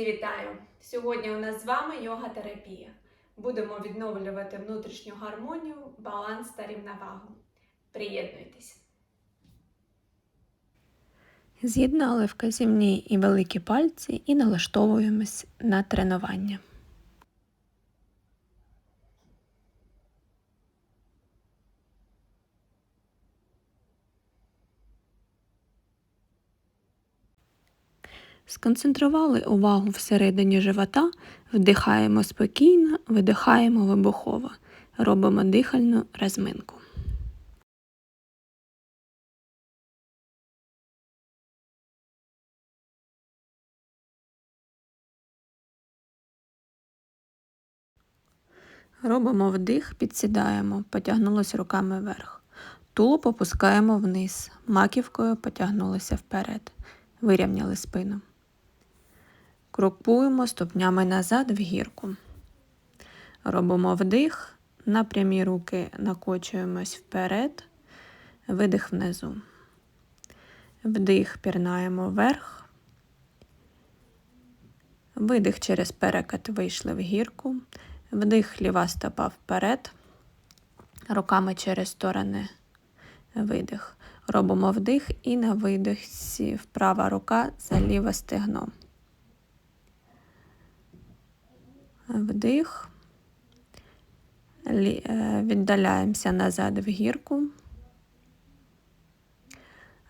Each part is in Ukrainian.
Друзі, вітаю! Сьогодні у нас з вами йога-терапія. Будемо відновлювати внутрішню гармонію, баланс та рівновагу. Приєднуйтесь! З'єднали вказівні і великі пальці і налаштовуємось на тренування. Сконцентрували увагу всередині живота, вдихаємо спокійно, видихаємо вибухово. Робимо дихальну розминку. Робимо вдих, підсідаємо, потягнулися руками вверх. Тулуб опускаємо вниз, маківкою потягнулися вперед, вирівняли спину. Крокуємо ступнями назад в гірку. Робимо вдих, на прямі руки накочуємось вперед, видих внизу. Вдих, пірнаємо вверх. Видих через перекат вийшли в гірку. Вдих, ліва стопа вперед. Руками через сторони видих. Робимо вдих і на видихі вправа рука за ліве стегно. Вдих. Віддаляємося назад в гірку.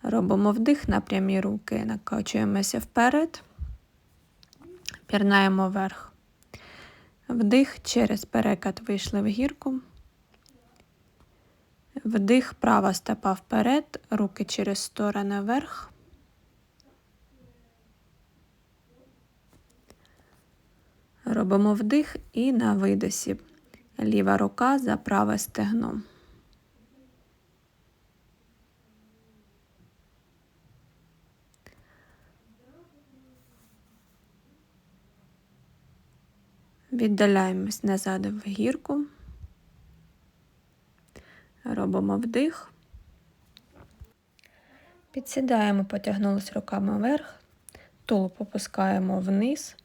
Робимо вдих на прямі руки, накачуємося вперед, пірнаємо вверх. Вдих через перекат вийшли в гірку. Вдих, права стопа вперед, руки через сторони вверх. Робимо вдих і на видосі. Ліва рука за праве стегно. Віддаляємось назад в гірку. Робимо вдих. Підсідаємо, потягнулися руками вверх, тулуб опускаємо вниз,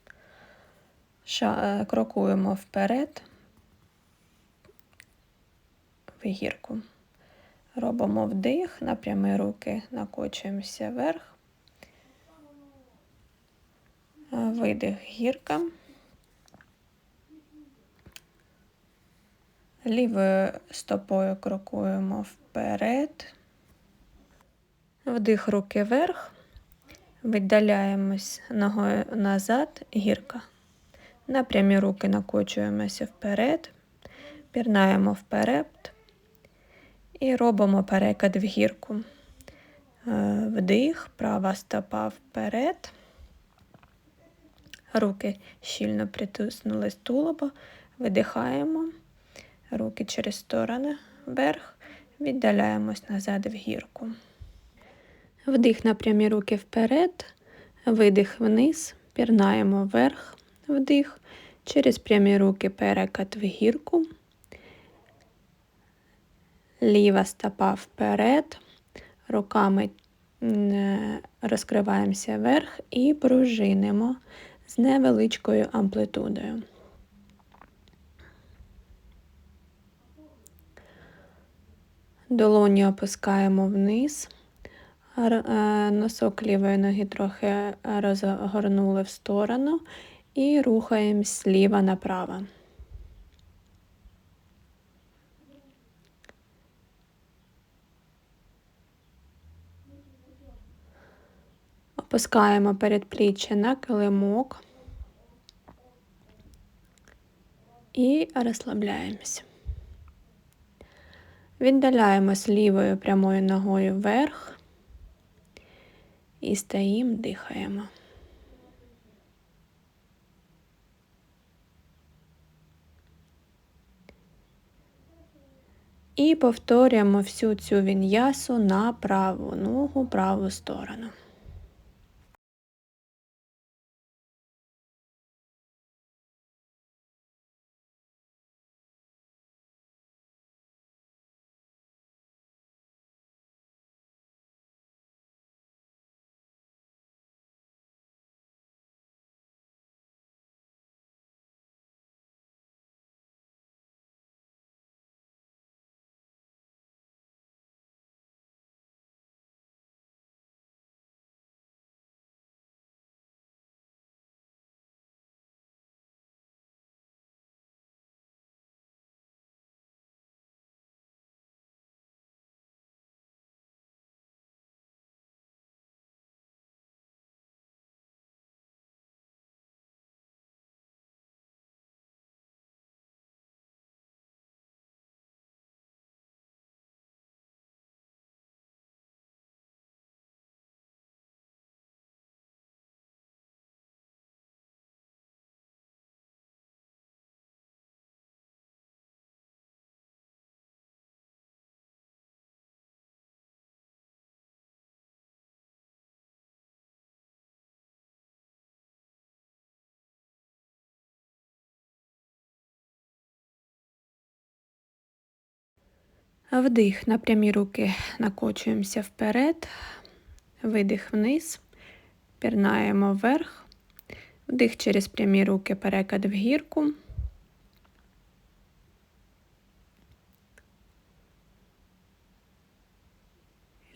крокуємо вперед, в гірку. Робимо вдих, напрями руки, накочуємося вверх, видих гірка. Лівою стопою крокуємо вперед, вдих руки вверх, віддаляємось ногою назад, гірка. На прямі руки накочуємося вперед, пірнаємо вперед і робимо перекид в гірку. Вдих, права стопа вперед. Руки щільно притиснули з тулуба, видихаємо руки через сторони вверх, віддаляємось назад в гірку. Вдих на прямі руки вперед, видих вниз, пірнаємо вверх, вдих, через прямі руки перекат в гірку, ліва стопа вперед, руками розкриваємося вверх і пружинимо з невеличкою амплитудою. Долоні опускаємо вниз, носок лівої ноги трохи розгорнули в сторону і рухаємось зліва направо. Опускаємо передпліччя на килимок і розслабляємось. Віддаляємось лівою прямою ногою вверх і стоїмо, дихаємо. І повторюємо всю цю він'ясу на праву ногу, праву сторону. Вдих на прямі руки накочуємося вперед, видих вниз, пірнаємо вверх, вдих через прямі руки, перекид в гірку.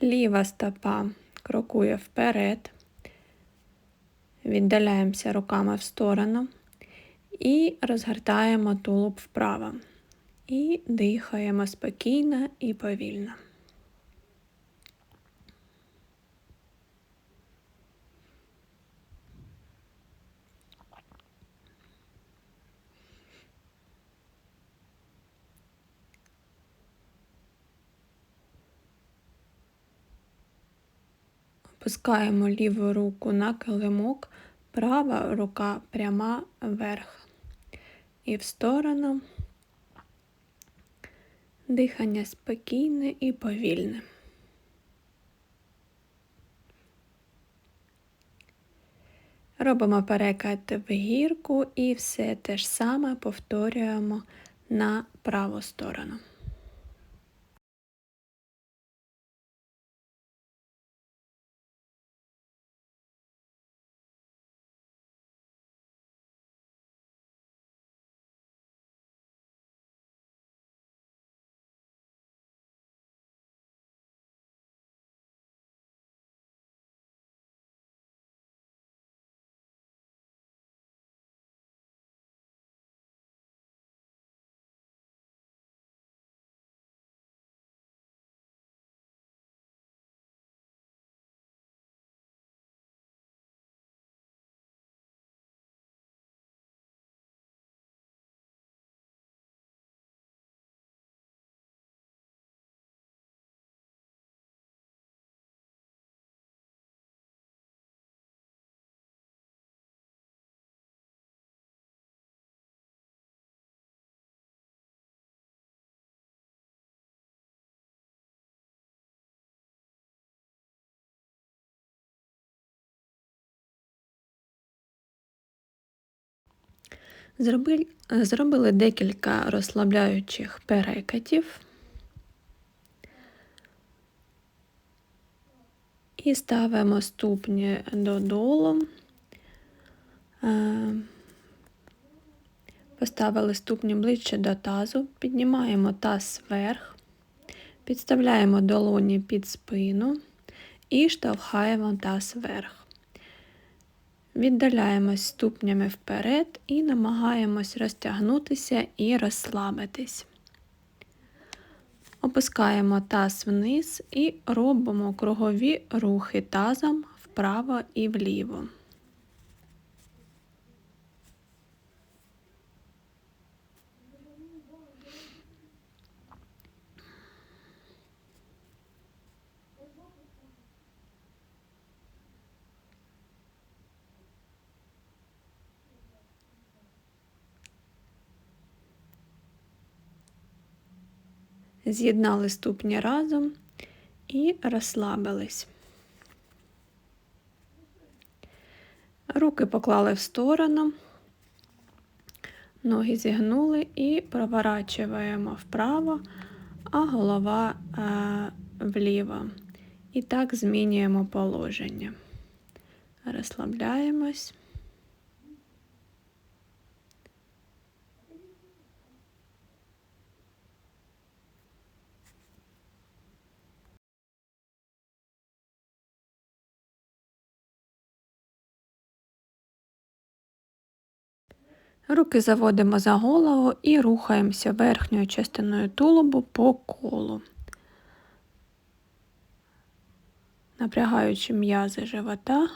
Ліва стопа крокує вперед, віддаляємося руками в сторону і розгортаємо тулуб вправо. І дихаємо спокійно і повільно. Опускаємо ліву руку на килимок, права рука пряма вверх і в сторону. Дихання спокійне і повільне. Робимо перекат в гірку і все те ж саме повторюємо на праву сторону. Зробили, зробили декілька розслабляючих перекатів. І ставимо ступні додолу. Е, Поставили ступні ближче до тазу, піднімаємо таз вверх, підставляємо долоні під спину і штовхаємо таз вверх. Віддаляємось ступнями вперед і намагаємось розтягнутися і розслабитись. Опускаємо таз вниз і робимо кругові рухи тазом вправо і вліво. З'єднали ступні разом і розслабились. Руки поклали в сторону, ноги зігнули і проворачуємо вправо, а голова е, вліво. І так змінюємо положення. Розслабляємось. Руки заводимо за голову і рухаємося верхньою частиною тулубу по колу, напрягаючи м'язи живота.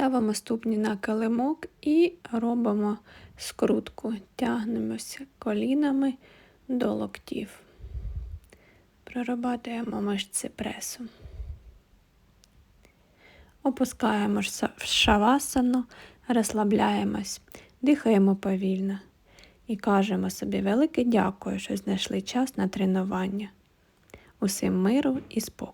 Ставимо ступні на килимок і робимо скрутку. Тягнемося колінами до локтів. Прорабатуємо мишці пресу. Опускаємо в шавасану, розслабляємось, дихаємо повільно. і кажемо собі велике дякую, що знайшли час на тренування. Усім миру і спокою.